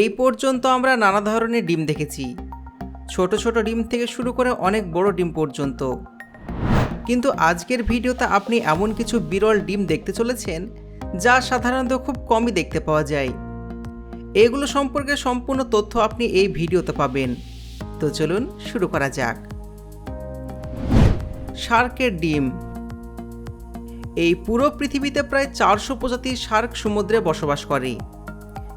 এই পর্যন্ত আমরা নানা ধরনের ডিম দেখেছি। ছোট ছোট ডিম থেকে শুরু করে অনেক বড় ডিম পর্যন্ত। কিন্তু আজকের ভিডিওতে আপনি এমন কিছু বিরল ডিম দেখতে চলেছেন, যা সাধারণত খুব কমই দেখতে পাওয়া যায়। এগুলো সম্পর্কে সম্পূর্ণ তথ্য আপনি এই ভিডিওতে পাবেন। তো চলুন শুরু করা যাক। শার্কের ডিম। এই পুরো পৃথিবীতে প্রায় চারশো প্রজাতির শার্ক সমুদ্রে বসবাস করে।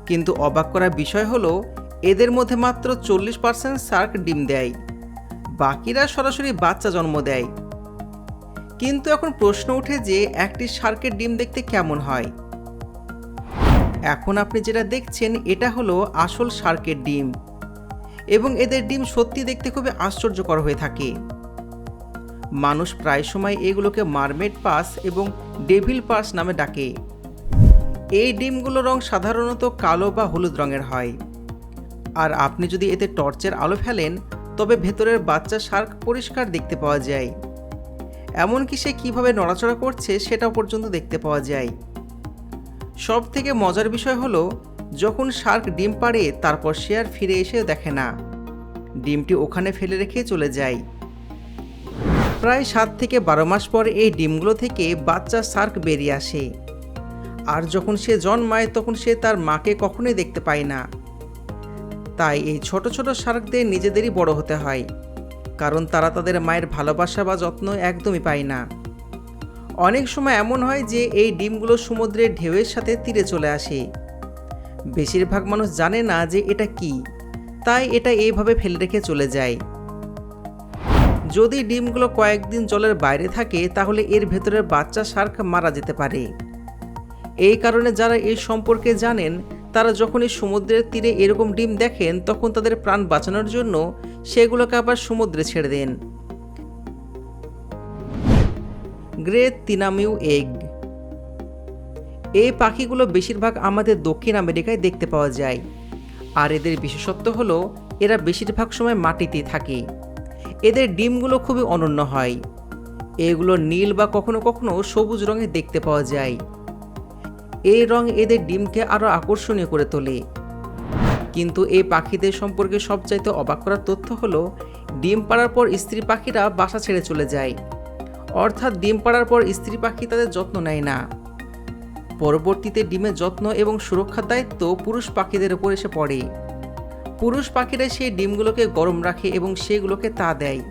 কিন্তু অবাক করার বিষয় হলো, এদের মধ্যে মাত্র চল্লিশ পার্সেন্ট শার্ক ডিম দেয়। বাকিরা সরাসরি বাচ্চা জন্ম দেয়। কিন্তু এখন প্রশ্ন ওঠে যে, একটি শার্কের ডিম দেখতে কেমন হয়? এখন আপনি যেটা দেখছেন, এটা হলো আসল শার্কের ডিম। এবং এদের ডিম সত্যি দেখতে খুবই আশ্চর্যকর হয়ে থাকে। মানুষ প্রায় সময় এগুলোকে মারমেড পাস এবং ডেভিল পাস নামে ডাকে। এই ডিমগুলোর রং সাধারণত কালো বা হলুদ রঙের হয়। আর আপনি যদি এতে টর্চের আলো ফেলেন, তবে ভেতরের বাচ্চা শার্ক পরিষ্কার দেখতে পাওয়া যায়। এমনকি সে কীভাবে নড়াচড়া করছে, সেটাও পর্যন্ত দেখতে পাওয়া যায়। সব থেকে মজার বিষয় হলো, যখন শার্ক ডিম পাড়ে, তারপর সে আর ফিরে এসে দেখে না। ডিমটি ওখানে ফেলে রেখে চলে যায়। প্রায় সাত থেকে বারো মাস পর এই ডিমগুলো থেকে বাচ্চা শার্ক বেরিয়ে আসে। আর যখন সে জন্মায় তখন সে তার মাকে কখনোই দেখতে পায় না। তাই এই ছোট ছোট শার্কদের নিজেদেরই বড় হতে হয়, কারণ তারা তাদের মায়ের ভালোবাসা বা যত্ন একদমই পায় না। অনেক সময় এমন হয় যে এই ডিমগুলো সমুদ্রের ঢেউয়ের সাথে তীরে চলে আসে। বেশিরভাগ মানুষ জানে না যে এটা কি, তাই এটা এইভাবে ফেলে রেখে চলে যায়। যদি ডিমগুলো কয়েকদিন জলের বাইরে থাকে তাহলে এর ভেতরের বাচ্চা শার্ক মারা যেতে পারে। এই কারণে যারা এই সম্পর্কে জানেন, তারা যখন এই সমুদ্রের তীরে এরকম ডিম দেখেন, তখন তাদের প্রাণ বাঁচানোর জন্য সেগুলোকে আবার সমুদ্রে ছেড়ে দেন। Grey তিনামিউ egg. এই পাখিগুলো বেশিরভাগ আমাদের দক্ষিণ আমেরিকায় দেখতে পাওয়া যায়। আর এদের বিশেষত্ব হলো, এরা বেশিরভাগ সময় মাটিতে থাকে। এদের ডিমগুলো খুবই অনন্য হয়। এগুলো নীল বা কখনো কখনো সবুজ রঙে দেখতে পাওয়া যায়। এই রং এদের ডিমকে আরও আকর্ষণীয় করে তোলে। কিন্তু এই পাখিদের সম্পর্কে সবচাইতে অবাক করার তথ্য হলো, ডিম পাড়ার পর স্ত্রী পাখিরা বাসা ছেড়ে চলে যায়। অর্থাৎ ডিম পাড়ার পর স্ত্রী পাখি তাদের যত্ন নেয় না। পরবর্তীতে ডিমের যত্ন এবং সুরক্ষার দায়িত্ব পুরুষ পাখিদের ওপর এসে পড়ে। পুরুষ পাখিরা সেই ডিমগুলোকে গরম রাখে এবং সেগুলোকে তা দেয়।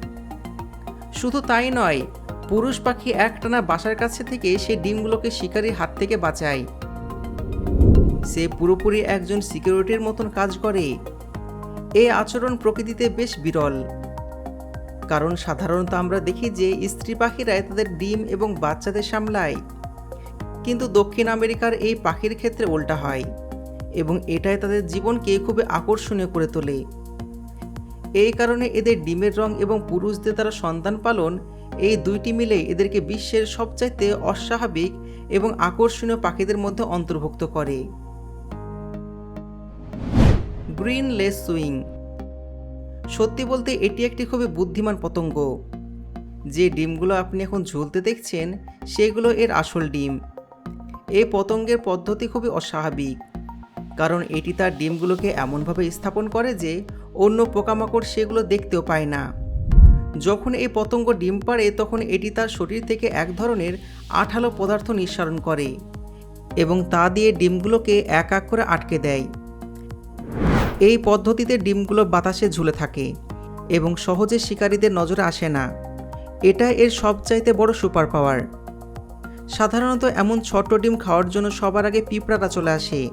শুধু তাই নয়, পুরুষ পাখি একটানা বাসার কাছে থেকে সেই ডিমগুলোকে শিকারির হাত থেকে বাঁচায়। সে পুরোপুরি একজন সিকিউরিটির মতন কাজ করে। এই আচরণ প্রকৃতিতে বেশ বিরল। কারণ সাধারণত আমরা দেখি যে স্ত্রী পাখিরাই তাদের ডিম এবং বাচ্চাদের সামলায়। কিন্তু দক্ষিণ আমেরিকার এই পাখির ক্ষেত্রে উল্টা হয় এবং এটাই তাদের জীবনকে খুবই আকর্ষণীয় করে তোলে। এই কারণে এদের ডিমের রং এবং পুরুষদের দ্বারা সন্তান পালন এই দুইটি মিলে এদেরকে বিশ্বের সবচাইতে অস্বাভাবিক এবং আকর্ষণীয় পাখিদের মধ্যে অন্তর্ভুক্ত করে। Green lacewing. সত্যি বলতে এটি একটি খুবই বুদ্ধিমান পতঙ্গ। যে ডিমগুলো আপনি এখন ঝুলতে দেখছেন, সেগুলো এর আসল ডিম। এই পতঙ্গের পদ্ধতি খুবই অস্বাভাবিক, কারণ এটি তার ডিমগুলোকে এমনভাবে স্থাপন করে যে অন্য পোকামাকড় সেগুলো দেখতেও পায় না। যখন এই পতঙ্গ ডিম পাড়ে, তখন এটি তার শরীর থেকে এক ধরনের আঠালো পদার্থ নিঃসারণ করে এবং তা দিয়ে ডিমগুলোকে এক এক করে আটকে দেয়। এই পদ্ধতিতে ডিমগুলো বাতাসে ঝুলে থাকে এবং সহজে শিকারীদের নজরে আসে না। এটা এর সবচাইতে বড় সুপার পাওয়ার। সাধারণত এমন ছোট ডিম খাওয়ার জন্য সবার আগে পিঁপড়ারা চলে আসে।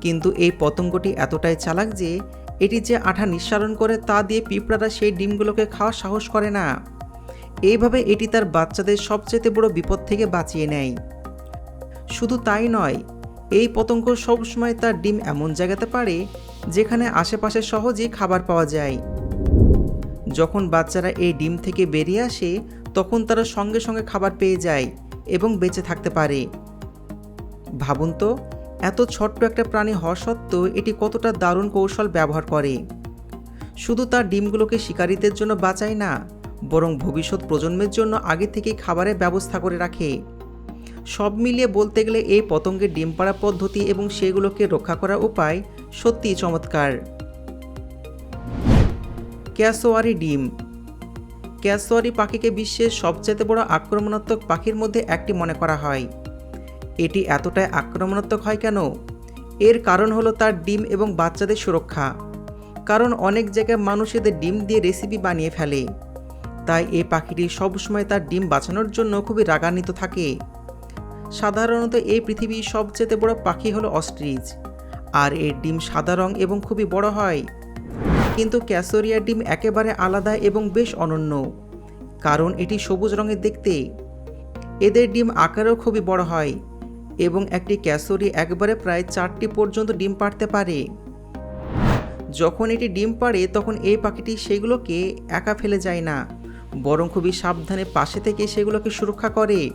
কিন্তু এই পতঙ্গটি এতটাই চালাক যে, এটি যে আঠা নিঃসারণ করে তা দিয়ে পিঁপড়ারা সেই ডিমগুলোকে খাওয়ার সাহস করে না। এইভাবে এটি তার বাচ্চাদের সবচেয়ে বড় বিপদ থেকে বাঁচিয়ে নেয়। শুধু তাই নয়, এই পতঙ্গ সবসময় তার ডিম এমন জায়গাতে পারে যেখানে আশেপাশে সহজেই খাবার পাওয়া যায়। যখন বাচ্চারা এই ডিম থেকে বেরিয়ে আসে, তখন তারা সঙ্গে সঙ্গে খাবার পেয়ে যায় এবং বেঁচে থাকতে পারে। ভাবুন তো, এত ছোট্ট একটা প্রাণী হওয়া সত্ত্বেও এটি কতটা দারুণ কৌশল ব্যবহার করে। শুধু তার ডিমগুলোকে শিকারীদের জন্য বাঁচায় না, বরং ভবিষ্যৎ প্রজন্মের জন্য আগে থেকেই খাবারের ব্যবস্থা করে রাখে। সব মিলিয়ে বলতে গেলে এই পতঙ্গের ডিম পাড়া পদ্ধতি এবং সেগুলোকে রক্ষা করার উপায় সত্যিই চমৎকার। ক্যাসোয়ারি ডিম। ক্যাসোয়ারি পাখিকে বিশ্বের সবচেয়ে বড় আক্রমণাত্মক পাখির মধ্যে একটি মনে করা হয়। এটি এতটাই আক্রমণাত্মক হয় কেন? এর কারণ হলো তার ডিম এবং বাচ্চাদের সুরক্ষা। কারণ অনেক জায়গায় মানুষ এদের ডিম দিয়ে রেসিপি বানিয়ে ফেলে। তাই এই পাখিটি সবসময় তার ডিম বাঁচানোর জন্য খুবই রাগান্বিত থাকে। সাধারণত এই পৃথিবীর সবচেয়ে বড় পাখি হলো অস্ট্রিচ। আর এর ডিম সাদা রং এবং খুবই বড় হয়। কিন্তু ক্যাসোরিয়ার ডিম একেবারে আলাদা এবং বেশ অনন্য, কারণ এটি সবুজ রঙের দেখতে। এদের ডিম আকারেও খুবই বড় হয় এবং একটি ক্যাসোরি একবারে প্রায় চারটি পর্যন্ত ডিম পাড়তে পারে। যখন এটি ডিম পাড়ে, তখন এই পাখিটি সেগুলোকে একা ফেলে যায় না, বরং খুবই সাবধানে পাশে থেকে সেগুলোকে সুরক্ষা করে।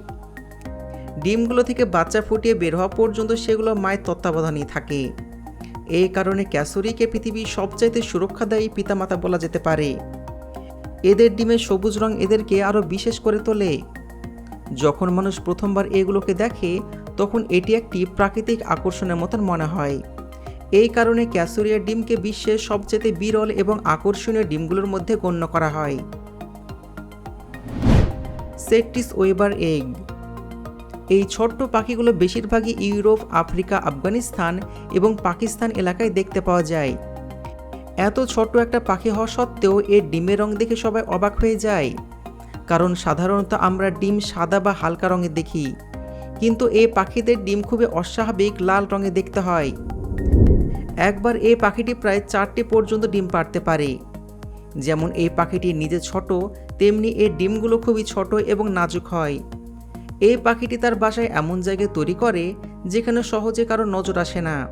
ডিমগুলো থেকে বাচ্চা ফুটিয়ে বের হওয়া পর্যন্ত সেগুলো মায়ের তত্ত্বাবধানেই থাকে। এই কারণে ক্যাসরিকে পৃথিবীর সবচাইতে সুরক্ষাদায়ী পিতামাতা বলা যেতে পারে। এদের ডিমের সবুজ রং এদেরকে আরও বিশেষ করে তোলে। যখন মানুষ প্রথমবার এগুলোকে দেখে, তখন এটি একটি প্রাকৃতিক আকর্ষণের মতন মনে হয়। এই কারণে ক্যাসুরিয়ার ডিমকে বিশ্বের সবচেয়ে বিরল এবং আকর্ষণীয় ডিমগুলোর মধ্যে গণ্য করা হয়। Cetti's warbler egg. এই ছোট্ট পাখিগুলো বেশিরভাগই ইউরোপ, আফ্রিকা, আফগানিস্তান এবং পাকিস্তান এলাকায় দেখতে পাওয়া যায়। এত ছোট্ট একটা পাখি হওয়া সত্ত্বেও এর ডিমের রং দেখে সবাই অবাক হয়ে যায়। কারণ সাধারণত আমরা ডিম সাদা বা হালকা রঙে দেখি। কিন্তু এই পাখিদের ডিম খুবই অস্বাভাবিক লাল রঙে দেখতে হয়। একবার এই পাখিটি প্রায় চারটি পর্যন্ত ডিম পাড়তে পারে। যেমন এই পাখিটি নিজে ছোট, তেমনি এর ডিমগুলো খুবই ছোট এবং নাজুক হয়। এই পাখিটি তার বাসায় এমন জায়গায় তৈরি করে যেখানে সহজে কারও নজর আসে না।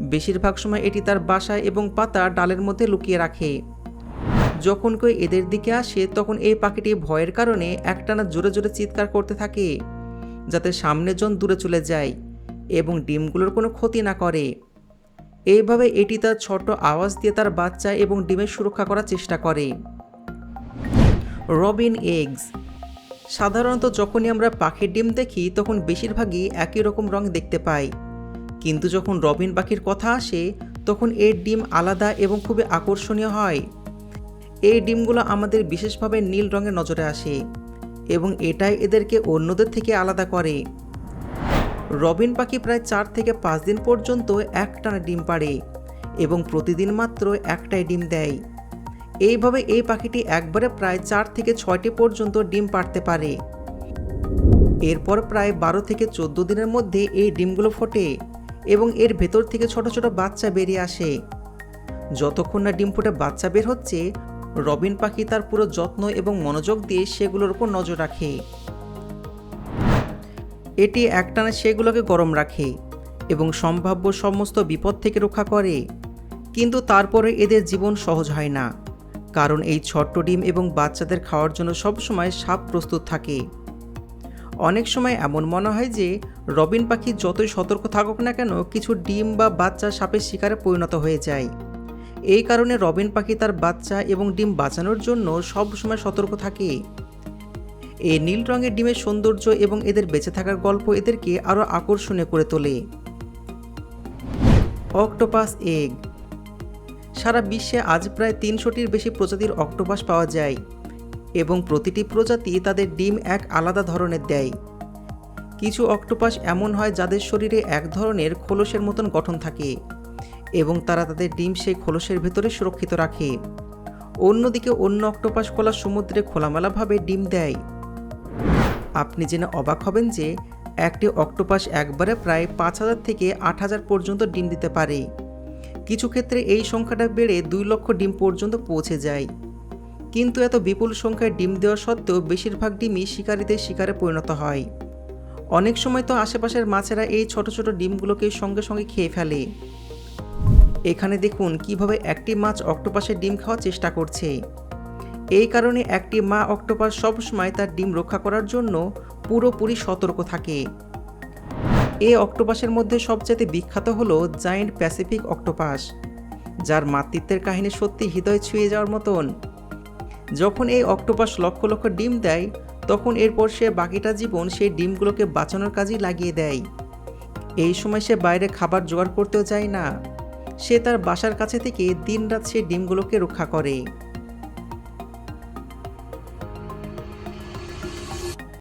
বেশিরভাগ সময় এটি তার বাসায় এবং পাতা ডালের মধ্যে লুকিয়ে রাখে। যখন কেউ এদের দিকে আসে, তখন এই পাখিটি ভয়ের কারণে একটানা জোরে জোরে চিৎকার করতে থাকে, যাতে সামনের জন দূরে চলে যায় এবং ডিমগুলোর কোনো ক্ষতি না করে। এইভাবে এটি তার ছোট আওয়াজ দিয়ে তার বাচ্চা এবং ডিমের সুরক্ষা করার চেষ্টা করে। রবিন এগস সাধারণত যখনই আমরা পাখির ডিম দেখি, তখন বেশিরভাগই একই রকম রং দেখতে পাই। কিন্তু যখন রবিন পাখির কথা আসে, তখন এর ডিম আলাদা এবং খুবই আকর্ষণীয় হয়। এই ডিমগুলো আমাদের বিশেষভাবে নীল রঙের নজরে আসে এবং এটাই এদেরকে অন্যদের থেকে আলাদা করে। রবিন পাখি প্রায় চার থেকে পাঁচ দিন পর্যন্ত একটানা ডিম পাড়ে এবং প্রতিদিন মাত্র একটাই ডিম দেয়। এইভাবে এই পাখিটি একবারে প্রায় চার থেকে ছয়টি পর্যন্ত ডিম পাড়তে পারে। এরপর প্রায় বারো থেকে চোদ্দ দিনের মধ্যে এই ডিমগুলো ফোটে এবং এর ভেতর থেকে ছোট ছোট বাচ্চা বেরিয়ে আসে। যতক্ষণ না ডিম ফুটে বাচ্চা বের হচ্ছে, রবিন পাখি তার পুরো যত্ন এবং মনোযোগ দিয়ে সেগুলোর উপর নজর রাখে। এটি একটানা সেগুলোকে গরম রাখে এবং সম্ভাব্য সমস্ত বিপদ থেকে রক্ষা করে, কিন্তু তারপরে এদের জীবন সহজ হয় না। কারণ এই ছোট্ট ডিম এবং বাচ্চাদের খাওয়ার জন্য সবসময় সাপ প্রস্তুত থাকে। অনেক সময় এমন মনে হয় যে, রবিন পাখি যতই সতর্ক থাকুক না কেন, কিছু ডিম বা বাচ্চা সাপের শিকারে পরিণত হয়ে যায়। এই কারণে রবিন পাখি তার বাচ্চা এবং ডিম বাঁচানোর জন্য সবসময় সতর্ক থাকে। এই নীল রঙের ডিমের সৌন্দর্য এবং এদের বেঁচে থাকার গল্প এদেরকে আরও আকর্ষণীয় করে তোলে। অক্টোপাস এগ সারা বিশ্বে আজ প্রায় তিনশোটির বেশি প্রজাতির অক্টোপাস পাওয়া যায় এবং প্রতিটি প্রজাতি তাদের ডিম এক আলাদা ধরনের দেয়। কিছু অক্টোপাস এমন হয় যাদের শরীরে এক ধরনের খোলসের মতন গঠন থাকে এবং তারা তাদের ডিম সেই খোলসের ভেতরে সুরক্ষিত রাখে। অন্যদিকে অন্য অক্টোপাস খোলা সমুদ্রে খোলামেলাভাবে ডিম দেয়। আপনি জেনে অবাক হবেন যে একটি অক্টোপাস একবারে প্রায় পাঁচ হাজার থেকে আট হাজার পর্যন্ত ডিম দিতে পারে। কিছু ক্ষেত্রে এই সংখ্যাটা বেড়ে দুই লক্ষ ডিম পর্যন্ত পৌঁছে যায়। কিন্তু এত বিপুল সংখ্যায় ডিম দেওয়া সত্ত্বেও বেশিরভাগ ডিমই শিকারীদের শিকারে পরিণত হয়। অনেক সময় তো আশেপাশের মাছেরা এই ছোট ছোট ডিমগুলোকে সঙ্গে সঙ্গে খেয়ে ফেলে। এখানে দেখুন কীভাবে একটি মাছ অক্টোপাসের ডিম খাওয়ার চেষ্টা করছে। এই কারণে একটি মা অক্টোপাস সবসময় তার ডিম রক্ষা করার জন্য পুরোপুরি সতর্ক থাকে। এই অক্টোপাসের মধ্যে সবচেয়ে বিখ্যাত হলো জায়েন্ট প্যাসিফিক অক্টোপাস, যার মাতৃত্বের কাহিনী সত্যি হৃদয় ছুঁয়ে যাওয়ার মতন। যখন এই অক্টোপাস লক্ষ লক্ষ ডিম দেয়, তখন এরপর সে বাকিটা জীবন সেই ডিমগুলোকে বাঁচানোর কাজেই লাগিয়ে দেয়। এই সময় সে বাইরে খাবার জোগাড় করতেও যায় না। সে তার বাসার কাছে থেকে দিনরাত সেই ডিমগুলোকে রক্ষা করে।